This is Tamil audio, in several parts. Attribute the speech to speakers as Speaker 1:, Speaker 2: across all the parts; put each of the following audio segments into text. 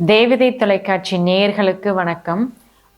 Speaker 1: தேவதை தொலைக்காட்சி நேயர்களுக்கு வணக்கம்.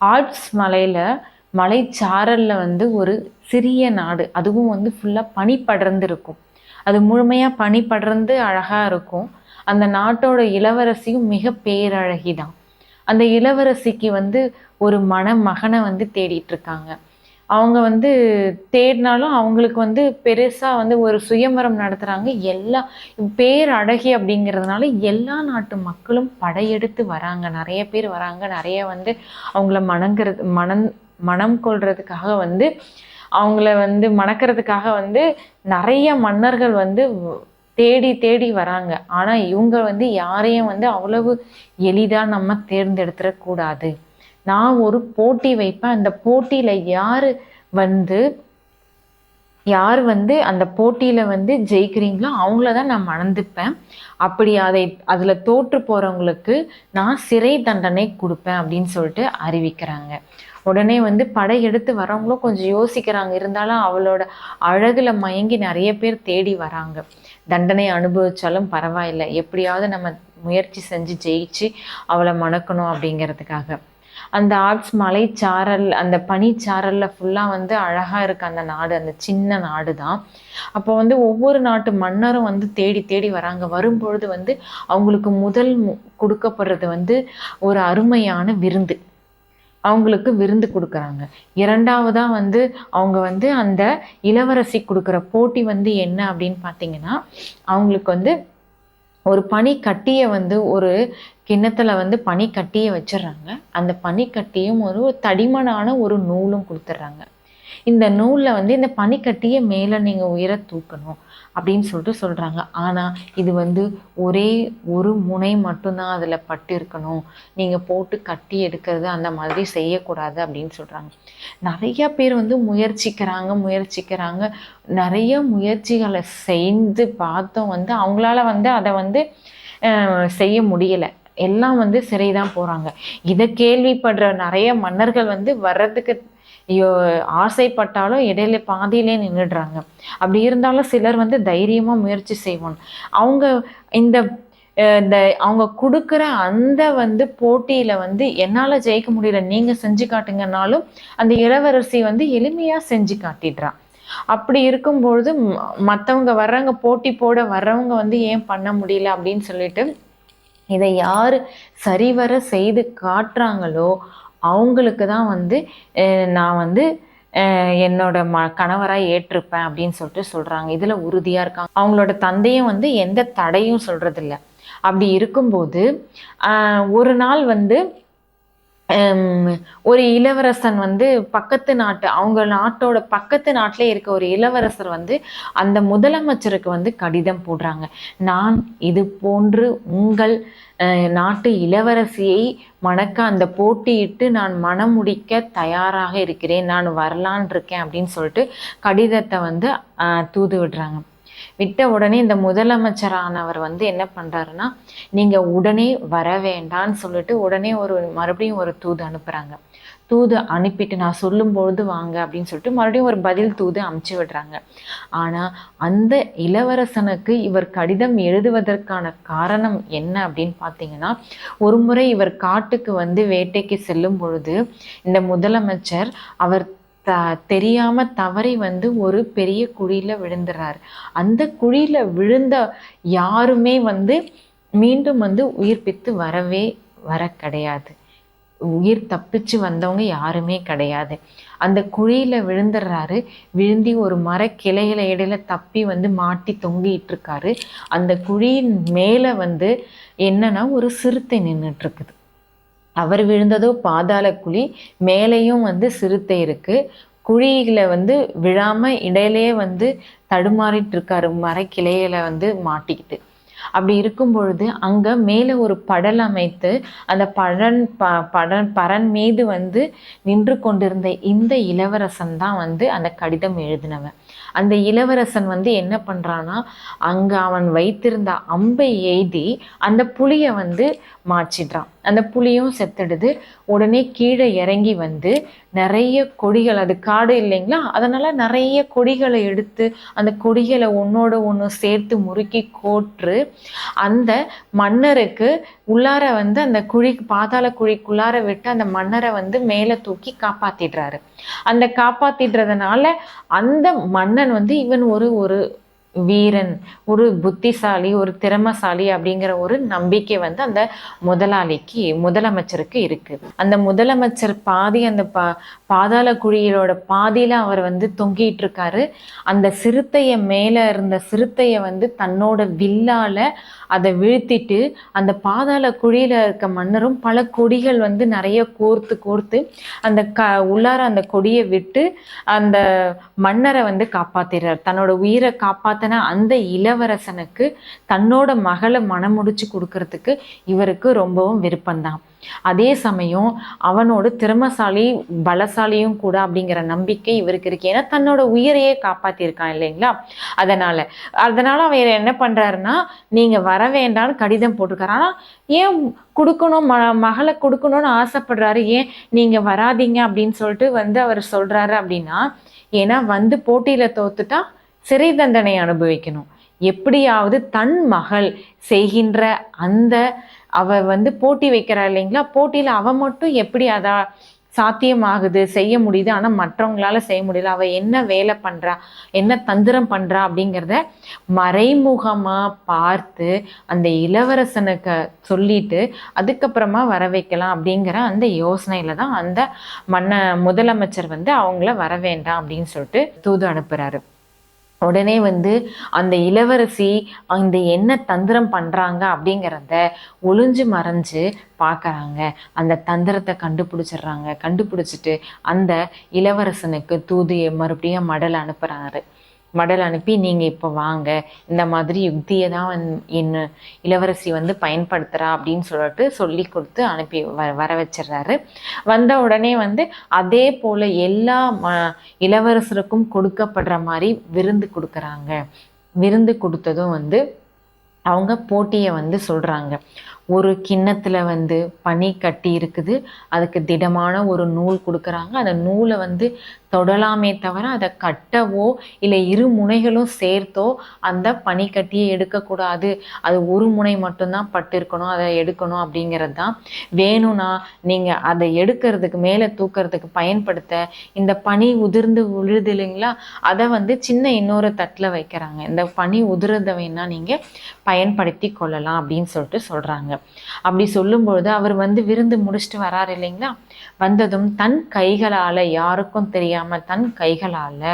Speaker 1: ஆல்ப்ஸ் மலையில் மலைச்சாரலில் வந்து ஒரு சிறிய நாடு. அதுவும் வந்து ஃபுல்லாக பனி படர்ந்து இருக்கும் அது முழுமையாக பனி படர்ந்து அழகாக இருக்கும். அந்த நாட்டோட இளவரசியும் மிக பேரழகி தான் அந்த இளவரசிக்கு வந்து ஒரு மணமகனை வந்து தேடிட்டு இருக்காங்க. அவங்க வந்து தேடினாலும் அவங்களுக்கு வந்து பெருசாக வந்து ஒரு சுயமரம் நடத்துகிறாங்க எல்லா பேரழகி அப்படிங்கிறதுனால எல்லா நாட்டு மக்களும் படையெடுத்து வராங்க. நிறைய பேர் வராங்க. நிறைய வந்து அவங்கள மணங்கிறது மணம் மனம் கொள்றதுக்காக வந்து அவங்கள வந்து மணக்கிறதுக்காக வந்து நிறைய மன்னர்கள் வந்து தேடி தேடி வராங்க. ஆனால் இவங்க வந்து யாரையும் வந்து அவ்வளவு எளிதாக நம்ம தேர்ந்தெடுத்துடக்கூடாது நான் ஒரு போட்டி வைப்பேன். அந்த போட்டியில் யார் வந்து யார் வந்து அந்த போட்டியில் வந்து ஜெயிக்கிறீங்களோ அவங்கள தான் நான் மணந்துப்பேன். அப்படி அதை அதில் தோற்று போகிறவங்களுக்கு நான் சிறை தண்டனை கொடுப்பேன் அப்படின்னு சொல்லிட்டு அறிவிக்கிறாங்க. உடனே வந்து படையெடுத்து வரவங்களும் கொஞ்சம் யோசிக்கிறாங்க. இருந்தாலும் அவளோட அழகில் மயங்கி நிறைய பேர் தேடி வராங்க. தண்டனை அனுபவித்தாலும் பரவாயில்லை. எப்படியாவது நம்ம முயற்சி செஞ்சு ஜெயிச்சு அவளை மணக்கணும் அப்படிங்கிறதுக்காக. அந்த ஆர்ட்ஸ் மலைச்சாரல் அந்த பனிச்சாரலில் ஃபுல்லாக வந்து அழகாக இருக்க அந்த நாடு அந்த சின்ன நாடு தான் அப்போ வந்து ஒவ்வொரு நாட்டு மன்னரும் வந்து தேடி தேடி வராங்க. வரும்பொழுது வந்து அவங்களுக்கு முதல் கொடுக்கப்படுறது வந்து ஒரு அருமையான விருந்து. அவங்களுக்கு விருந்து கொடுக்குறாங்க. இரண்டாவதாக வந்து அவங்க வந்து அந்த இளவரசி கொடுக்குற போட்டி வந்து என்ன அப்படின்னு பார்த்தீங்கன்னா அவங்களுக்கு வந்து ஒரு பனி கட்டியை வந்து ஒரு கிண்ணத்தில் வந்து பனி கட்டியை வச்சிடுறாங்க. அந்த பனி கட்டியும் ஒரு தடிமனான ஒரு நூலும் கொடுத்துட்றாங்க. இந்த நூலில் வந்து இந்த பனிக்கட்டியை மேலே நீங்கள் உயர தூக்கணும். அப்படின்னு சொல்லிட்டு சொல்கிறாங்க ஆனால் இது வந்து ஒரே ஒரு முனை மட்டும்தான் அதில் பட்டு இருக்கணும் நீங்கள் போட்டு கட்டி எடுக்கிறது அந்த மாதிரி செய்யக்கூடாது அப்படின்னு சொல்கிறாங்க நிறைய பேர் வந்து முயற்சிக்கிறாங்க முயற்சிக்கிறாங்க. நிறைய முயற்சிகளை செய்து பார்த்தோம் வந்து அவங்களால வந்து அதை வந்து செய்ய முடியலை. எல்லாம் வந்து சிறை தான் போகிறாங்க இதை கேள்விப்படுற நிறைய மன்னர்கள் வந்து வர்றதுக்கு ஐயோ ஆசைப்பட்டாலும் இடையில பாதியிலே நின்றுடுறாங்க அப்படி இருந்தாலும் சிலர் வந்து தைரியமாக முயற்சி செய்வோம். அவங்க இந்த இந்த அவங்க கொடுக்குற அந்த வந்து போட்டியில் வந்து என்னால் ஜெயிக்க முடியல நீங்கள் செஞ்சு காட்டுங்கனாலும் அந்த இளவரசி வந்து எளிமையாக செஞ்சு காட்டிடுறான் அப்படி இருக்கும்பொழுது மற்றவங்க வர்றவங்க போட்டி போட வர்றவங்க வந்து ஏன் பண்ண முடியல அப்படின்னு சொல்லிட்டு இதை யார் சரிவர செய்து காட்டுறாங்களோ அவங்களுக்கு தான் வந்து நான் வந்து என்னோட ம கணவராக ஏற்றிருப்பேன் அப்படின்னு சொல்லிட்டு சொல்கிறாங்க இதில் உறுதியாக இருக்காங்க. அவங்களோட தந்தையும் வந்து எந்த தடையும் சொல்கிறதில்ல அப்படி இருக்கும்போது ஒரு நாள் வந்து ஒரு இளவரசன் வந்து பக்கத்து நாட்டு அவங்க நாட்டோட பக்கத்து நாட்டிலே இருக்க ஒரு இளவரசர் வந்து அந்த முதலமைச்சருக்கு வந்து கடிதம் போடுறாங்க. நான் இது போன்று உங்கள் நாட்டு இளவரசியை மணக்க அந்த போட்டியிட்டு நான் மனம் முடிக்க தயாராக இருக்கிறேன். நான் வரலான் இருக்கேன் அப்படின்னு சொல்லிட்டு கடிதத்தை வந்து தூது விடுறாங்க. விட்ட உடனே இந்த முதலமைச்சரானவர் வந்து என்ன பண்ணுறாருன்னா நீங்கள் உடனே வர வேண்டான்னு சொல்லிட்டு உடனே ஒரு மறுபடியும் ஒரு தூது அனுப்புகிறாங்க தூது அனுப்பிட்டு நான் சொல்லும்பொழுது வாங்க அப்படின்னு சொல்லிட்டு மறுபடியும் ஒரு பதில் தூது அமுச்சு விடுறாங்க. ஆனால் அந்த இளவரசனுக்கு இவர் கடிதம் எழுதுவதற்கான காரணம் என்ன அப்படின்னு பார்த்தீங்கன்னா ஒரு முறை இவர் காட்டுக்கு வந்து வேட்டைக்கு செல்லும் பொழுது இந்த முதலமைச்சர் அவர் த தெரியாம தவறி வந்து ஒரு பெரிய குழியில விழுந்துறாரு. அந்த குழியில விழுந்த யாருமே வந்து மீண்டும் வந்து உயிர்ப்பித்து வரவே வர கிடையாது. உயிர் தப்பிச்சு வந்தவங்க யாருமே கிடையாது. அந்த குழியில விழுந்துடுறாரு விழுந்தி ஒரு மர கிளையில இடையில தப்பி வந்து மாட்டி தொங்கிட்டு இருக்காரு. அந்த குழியின் மேல வந்து என்னன்னா ஒரு சிறுத்தை நின்றுட்டு இருக்குது. அவர் விழுந்ததோ பாதாள குழி மேலேயும் வந்து சிறுத்தை இருக்கு. குழியில் வந்து விழாமல் இடையிலேயே வந்து தடுமாறிட்டு இருக்காரு மரக்கிளையில வந்து மாட்டிக்கிட்டு. அப்படி இருக்கும் பொழுது அங்கே மேலே ஒரு படல் அமைத்து அந்த பழன் ப படன் பரன் மீது வந்து நின்று கொண்டிருந்த இந்த இளவரசன் தான் வந்து அந்த கடிதம் எழுதினவன். அந்த இளவரசன் வந்து என்ன பண்ணுறான்னா அங்கே அவன் வைத்திருந்த அம்பை எய்தி அந்த புளியை வந்து மாச்சிடுறான் அந்த புளியும் செத்துடுது. உடனே கீழே இறங்கி வந்து நிறைய கொடிகள் அது காடு இல்லைங்களா? அதனால் நிறைய கொடிகளை எடுத்து அந்த கொடிகளை ஒன்றோட ஒன்று சேர்த்து முறுக்கி கோற்று அந்த மன்னருக்கு உள்ளார வந்து அந்த குழி பாதாள குழிக்குள்ளார விட்டு அந்த மன்னரை வந்து மேலே தூக்கி காப்பாற்றிடுறாரு அந்த காப்பாற்றிடுறதுனால அந்த மன்னன் வந்து இவன் ஒரு ஒரு வீரன் ஒரு புத்திசாலி ஒரு திறமசாலி அப்படிங்கிற ஒரு நம்பிக்கை வந்து அந்த முதலாளிக்கு முதலமைச்சருக்கு இருக்கு. அந்த முதலமைச்சர் பாதி அந்த பா பாதாள குழியிலோட பாதியில அவர் வந்து தொங்கிட்டு இருக்காரு. அந்த சிறுத்தைய மேல இருந்த சிறுத்தைய வந்து தன்னோட வில்லால அதை வீழ்த்திட்டு அந்த பாதாள குழியில இருக்க மன்னரும் பல கொடிகள் வந்து நிறைய கோர்த்து கோர்த்து அந்த க உள்ளார அந்த கொடியை விட்டு அந்த மன்னரை வந்து காப்பாத்திடுறார். தன்னோட உயிரை காப்பாத்தின அந்த இளவரசனுக்கு தன்னோட மகளை மனமுடிச்சு கொடுக்கறதுக்கு இவருக்கு ரொம்பவும் விருப்பம்தான் அதே சமயம் அவனோட திறமசாலி பலசாலியும் கூட அப்படிங்கிற நம்பிக்கை இவருக்கு இருக்கு. ஏன்னா தன்னோட உயிரையே காப்பாத்திருக்கான் இல்லைங்களா? அதனால. அதனால அவர் என்ன பண்றாருன்னா நீங்க வர வேண்டாம்னு கடிதம் போட்டிருக்காரு. ஆனா ஏன் கொடுக்கணும்? ம மகளை கொடுக்கணும்னு ஆசைப்படுறாரு. ஏன் நீங்க வராதீங்க அப்படின்னு சொல்லிட்டு வந்து அவர் சொல்றாரு அப்படின்னா ஏன்னா வந்து போட்டியில தோத்துட்டா சிறை தண்டனை அனுபவிக்கணும். எப்படியாவது தன் மகள் செய்கின்ற அந்த அவ வந்து போட்டி வைக்கிறா இல்லைங்களா? போட்டியில் அவ மட்டும் எப்படி அதா சாத்தியமாகுது செய்ய முடியுது ஆனால் மற்றவங்களால செய்ய முடியல. அவ என்ன வேலை பண்றா? என்ன தந்திரம் பண்றா? அப்படிங்கிறத மறைமுகமா பார்த்து அந்த இளவரசனுக்கு சொல்லிட்டு அதுக்கப்புறமா வர வைக்கலாம் அப்படிங்கிற அந்த யோசனையில தான் அந்த மன்ன முதலமைச்சர் வந்து அவங்கள வர வேண்டாம் அப்படின்னு சொல்லிட்டு தூது அனுப்புறாரு. உடனே வந்து அந்த இளவரசி அந்த என்ன தந்திரம் பண்ணுறாங்க அப்படிங்கிறத ஒளிஞ்சு மறைஞ்சு பார்க்குறாங்க. அந்த தந்திரத்தை கண்டுபிடிச்சிடுறாங்க. கண்டுபிடிச்சிட்டு அந்த இளவரசனுக்கு தூது மறுபடியும் மடல் அனுப்புகிறாரு மடல் அனுப்பி நீங்கள் இப்போ வாங்க. இந்த மாதிரி யுக்தியை தான் வந்து என்ன இளவரசி வந்து பயன்படுத்துறா அப்படின்னு சொல்லிட்டு சொல்லி கொடுத்து அனுப்பி வ வர வச்சிடுறாரு. வந்த உடனே வந்து அதே போல் எல்லா ம இளவரசருக்கும் கொடுக்கப்படுற மாதிரி விருந்து கொடுக்குறாங்க. விருந்து கொடுத்ததும் வந்து அவங்க போட்டியை வந்து சொல்கிறாங்க ஒரு கிண்ணத்தில் வந்து பனி கட்டி இருக்குது. அதுக்கு திடமான ஒரு நூல் கொடுக்குறாங்க. அந்த நூலை வந்து தொடலாமே தவிர அதை கட்டவோ இல்லை இரு முனைகளும் சேர்த்தோ அந்த பனிக்கட்டியை எடுக்கக்கூடாது அது ஒரு முனை மட்டும்தான் பட்டிருக்கணும் அதை எடுக்கணும் அப்படிங்கிறது தான். வேணும்னா நீங்கள் அதை எடுக்கிறதுக்கு மேலே தூக்கிறதுக்கு பயன்படுத்த இந்த பனி உதிர்ந்து விழுது இல்லைங்களா? அதை வந்து சின்ன இன்னொரு தட்டில் வைக்கிறாங்க. இந்த பனி உதிர்றதை வேணா நீங்கள் பயன்படுத்தி கொள்ளலாம் அப்படின்னு சொல்லிட்டு சொல்கிறாங்க அப்படி சொல்லும்பொழுது அவர் வந்து விருந்து முடிச்சுட்டு வராரு இல்லைங்களா? வந்ததும் தன் கைகளால் யாருக்கும் தெரியாம தன் கைகளால்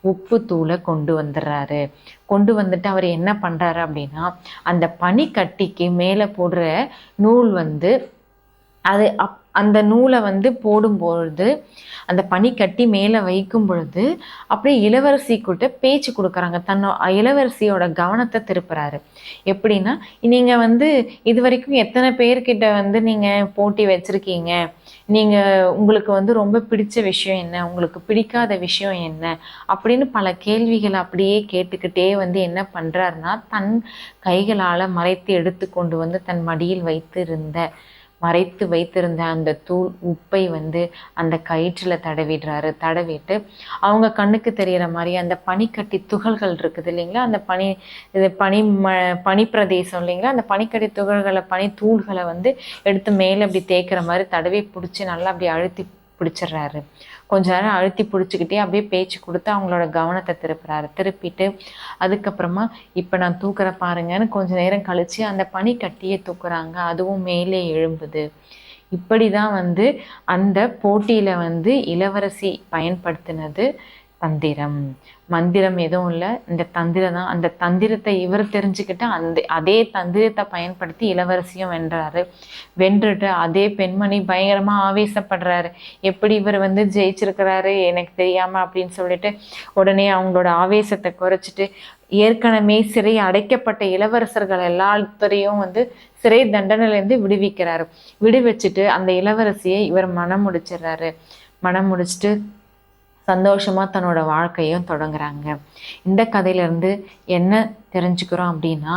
Speaker 1: உப்பு தூளை கொண்டு வந்துடுறாரு. கொண்டு வந்துட்டு அவர் என்ன பண்றாரு அப்படின்னா அந்த பனிக்கட்டிக்கு மேலே போடுற நூல் வந்து அது அப் அந்த நூலை வந்து போடும்பொழுது அந்த பனிக்கட்டி மேலே வைக்கும் பொழுது அப்படியே இளவரசி கிட்ட பேச்சு கொடுக்குறாங்க. தன்னோ இளவரசியோட கவனத்தை திருப்புறாரு. எப்படின்னா நீங்கள் வந்து இது வரைக்கும் எத்தனை பேர்கிட்ட வந்து நீங்கள் போட்டி வச்சுருக்கீங்க? நீங்கள் உங்களுக்கு வந்து ரொம்ப பிடிச்ச விஷயம் என்ன? உங்களுக்கு பிடிக்காத விஷயம் என்ன? அப்படின்னு பல கேள்விகளை அப்படியே கேட்டுக்கிட்டே வந்து என்ன பண்ணுறாருன்னா தன் கைகளால் மறைத்து எடுத்து கொண்டு வந்து தன் மடியில் வைத்திருந்த மறைத்து வைத்திருந்த அந்த தூள் உப்பை வந்து அந்த கயிற்றில் தடவிடுறாரு. தடவிட்டு அவங்க கண்ணுக்கு தெரிகிற மாதிரி அந்த பனிக்கட்டி துகள்கள் இருக்குது இல்லைங்களா? அந்த பனி இது பனி ம பனி பிரதேசம் இல்லைங்களா? அந்த பனிக்கட்டி துகள்களை பனி தூள்களை வந்து எடுத்து மேலே அப்படி தேய்க்கிற மாதிரி தடவி பிடிச்சி நல்லா அப்படி அழுத்தி பிடிச்சிடுறாரு கொஞ்ச நேரம் அழுத்தி பிடிச்சிக்கிட்டே அப்படியே பேச்சு கொடுத்து அவங்களோட கவனத்தை திருப்புறாரு. திருப்பிட்டு அதுக்கப்புறமா இப்போ நான் தூக்குற பாருங்கன்னு கொஞ்ச நேரம் கழிச்சு அந்த பனிக்கட்டியை தூக்குறாங்க. அதுவும் மேலே எழும்புது. இப்படி தான் வந்து அந்த போட்டியில் வந்து இளவரசி பயன்படுத்தினது. தந்திரம். மந்திரம் எதுவும் இல்லை. இந்த தந்திரம் தான் அந்த தந்திரத்தை இவர் தெரிஞ்சுக்கிட்டு அந்த அதே தந்திரத்தை பயன்படுத்தி இளவரசியும் வென்றாரு. வென்றுட்டு அதே பெண்மணி பயங்கரமாக ஆவேசப்படுறாரு. எப்படி இவர் வந்து ஜெயிச்சிருக்கிறாரு எனக்கு தெரியாமல் அப்படின்னு சொல்லிட்டு உடனே அவங்களோட ஆவேசத்தை குறைச்சிட்டு ஏற்கனவே சிறை அடைக்கப்பட்ட இளவரசர்கள் எல்லாத்துறையும் வந்து சிறை தண்டனையிலேருந்து விடுவிக்கிறாரு. விடுவிச்சுட்டு அந்த இளவரசியை இவர் மனம் முடிச்சிடுறாரு. மனம் முடிச்சுட்டு சந்தோஷமாக தன்னோட வாழ்க்கையும் தொடங்குறாங்க. இந்த கதையிலேருந்து என்ன தெரிஞ்சுக்கிறோம் அப்படின்னா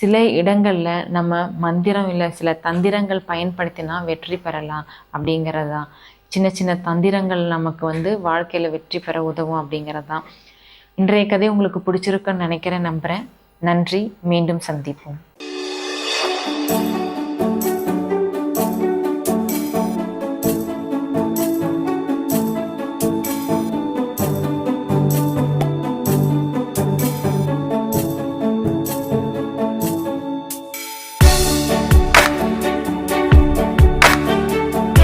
Speaker 1: சில இடங்களில் நம்ம மந்திரம் இல்லை சில தந்திரங்கள் பயன்படுத்தினா வெற்றி பெறலாம் அப்படிங்கிறது தான் சின்ன சின்ன தந்திரங்கள் நமக்கு வந்து வாழ்க்கையில் வெற்றி பெற உதவும் அப்படிங்கிறது தான் இன்றைய கதை உங்களுக்கு பிடிச்சிருக்குன்னு நினைக்கிறேன் நம்புகிறேன் நன்றி. மீண்டும் சந்திப்போம்.